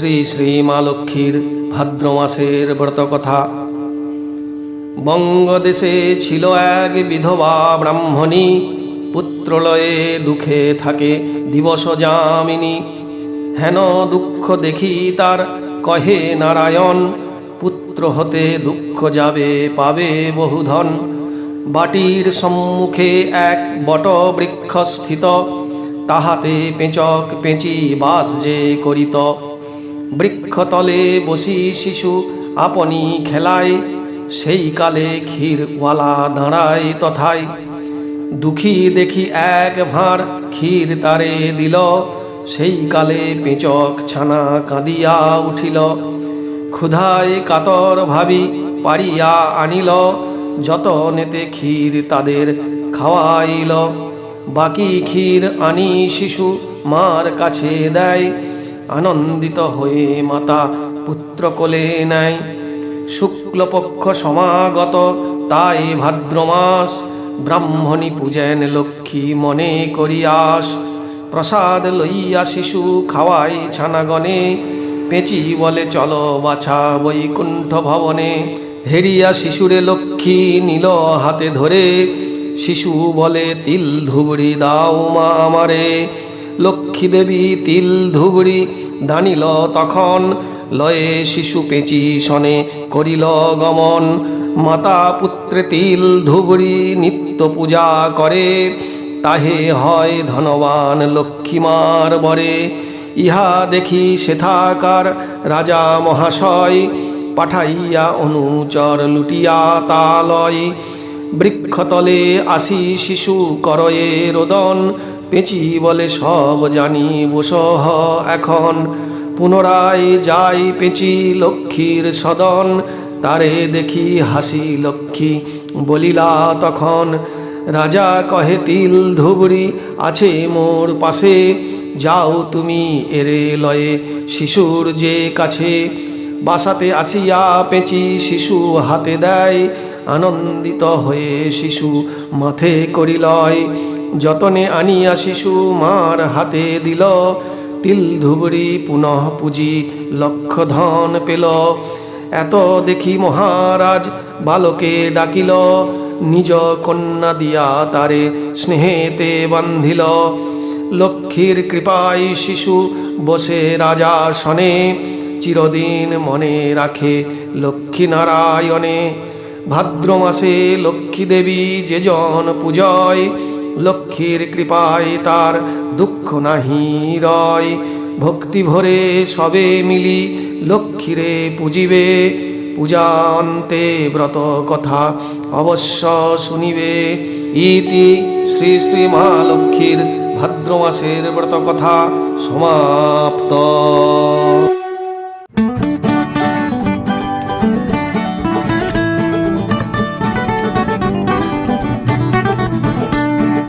শ্রী শ্রী মা লক্ষ্মীর ভাদ্র মাসের ব্রতকথা। বঙ্গদেশে ছিল এক বিধবা ব্রাহ্মণী, পুত্রলয়ে দুঃখে থাকে দিবস যামিনী। হেন দুঃখ দেখি তার, কহে নারায়ণ, পুত্র হতে দুঃখ যাবে, পাবে বহুধন। বাটির সম্মুখে এক বট বৃক্ষ স্থিত তাহাতে পেঁচক পেঁচি বাস যে করিত। বৃক্ষতলে বসি শিশু আপনি খেলায়, সেই কালে ক্ষীরওয়ালা দাঁড়ায় তথায়। দুঃখী দেখি এক ভাঁড় ক্ষীর তারে দিল, সেই কালে পেঁচক ছানা কাঁদিয়া উঠিল। ক্ষুধায় কাতর ভাবি পারিয়া আনিল যত নেতে ক্ষীর তাদের খাওয়াইল। বাকি ক্ষীর আনি শিশু মার কাছে দেয় আনন্দিত হয়ে মাতা পুত্র কোলে নেয়। শুক্লপক্ষ সমাগত, তাই ভাদ্র মাস, ব্রাহ্মণী পূজেন লক্ষ্মী মনে করিয়াস। প্রসাদ লইয়া শিশু খাওয়াই ছানাগণে, পেঁচি বলে, চলো বাছা বৈকুণ্ঠ ভবনে। হেরিয়া শিশুরে লক্ষ্মী নিল হাতে ধরে, শিশু বলে, তিল ধুবড়ি দাও মা আমারে। লক্ষ্মী দেবী তিল ধুবড়ি দানিল তখন, লয়ে শিশু পেঁচি শনে করিল গমন। মাতা পুত্রে তিল ধুবড়ি নিত্য পূজা করে, তাহে হয় ধনবান লক্ষ্মীমার বরে। ইহা দেখি সেথাকার রাজা মহাশয় পাঠাইয়া অনুচর লুটিয়া তালয়। বৃক্ষতলে আসি শিশু করয়ে রোদন পেঁচি বলে সব জানি বসহ এখন। পুনরায় যাই পেঁচি লক্ষ্মীর সদন, তারে দেখি হাসি লক্ষ্মী বলিলা তখন, রাজা কহে তিল ধুবড়ি আছে মোর পাশে, যাও তুমি এরে লয়ে শিশুর যে কাছে। বাসাতে আসিয়া পেঁচি শিশু হাতে দেয়, আনন্দিত হয়ে শিশু মাথে করিলয় যতনে আনিয়া শিশু মার হাতে দিল, তিল ধুবড়ি পুনঃ পুঁজি লক্ষ ধন পেল। এত দেখি মহারাজ বালকে ডাকিল, নিজ কন্যা দিয়া তারে স্নেহেতে বান্ধিল। লক্ষ্মীর কৃপায় শিশু বসে রাজা শনে, চিরদিন মনে রাখে লক্ষ্মী নারায়ণে। ভাদ্র মাসে লক্ষ্মী দেবী যে জন পূজয় লক্ষ্মীর কৃপায় তার দুঃখ নাহি রয়। ভক্তি ভরে সবে মিলি লক্ষ্মীরে পুজিবে পূজান্তে ব্রত কথা অবশ্য শুনিবে। ইতি শ্রী শ্রী মা লক্ষ্মীর ভাদ্র মাসের ব্রত কথা সমাপ্ত।